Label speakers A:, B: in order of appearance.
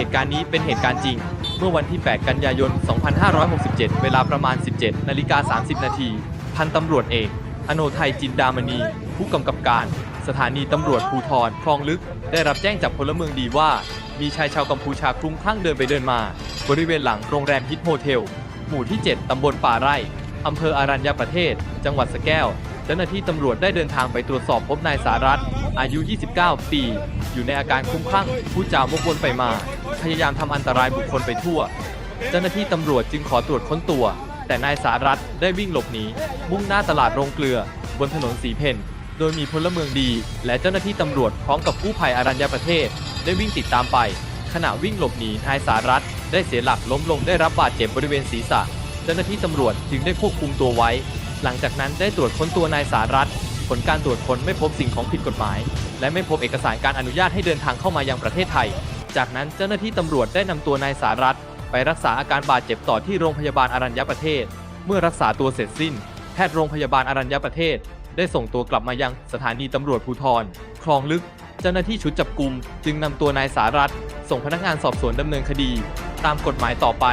A: เหตุการณ์นี้เป็นเหตุการณ์จริง เมื่อวันที่ 8 กันยายน 2567 เวลาประมาณ 17 นาฬิกา 30 นาที พันตำรวจเอก อโนไทยจินดามณี ผู้กำกับการ สถานีตำรวจภูธรคลองลึก ได้รับแจ้งจากพลเมืองดีว่า มีชายชาวกัมพูชาคลุ้มคลั่งเดินไปเดินมา บริเวณหลังโรงแรมฮิตโฮเทล หมู่ที่ 7 ตำบลป่าไร่อำเภออารัญญประเทศ จังหวัดสแก้ว เจ้าหน้าที่ตำรวจได้เดินทางไปตรวจสอบพบนายสารัตอายุ 29 ปี อยู่ในอาการคลุ้มคลั่งพูดจาวกวนไปมา พยายามทำอันตรายบุคคลไปทั่ว เจ้าหน้าที่ตำรวจจึงขอตรวจค้นตัว แต่นายสารัตได้วิ่งหลบหนีมุ่งหน้าตลาดโรงเกลือ บนถนนสีเพนโดยมีพลเมืองดี และเจ้าหน้าที่ตำรวจพร้อมกับกู้ภัยอารัญญประเทศ ได้วิ่งติดตามไป ขณะวิ่งหลบหนีนายสารัตได้เสียหลักล้มลงได้รับบาดเจ็บบริเวณศีรษะ เจ้าหน้าที่ตำรวจจึงได้ควบคุมตัวไว้ หลังจากนั้นได้ตรวจค้นตัวนายสารัตผลการตรวจค้นไม่พบสิ่งของผิดกฎหมาย และไม่พบเอกสารการอนุญาตให้เดินทางเข้ามายังประเทศไทย จากนั้นเจ้าหน้าที่ตำรวจได้นำตัวนายสารัตไปรักษาอาการบาดเจ็บต่อที่โรงพยาบาลอารัญญประเทศ เมื่อรักษาตัวเสร็จสิ้น แพทย์โรงพยาบาลอารัญญประเทศ ได้ส่งตัวกลับมายังสถานีตำรวจภูทรคลองลึก เจ้าหน้าที่ชุดจับกลุ่มจึงนำตัวนายสารัตส่งพนักงานสอบสวนดำเนินคดี ตามกฎหมายต่อไป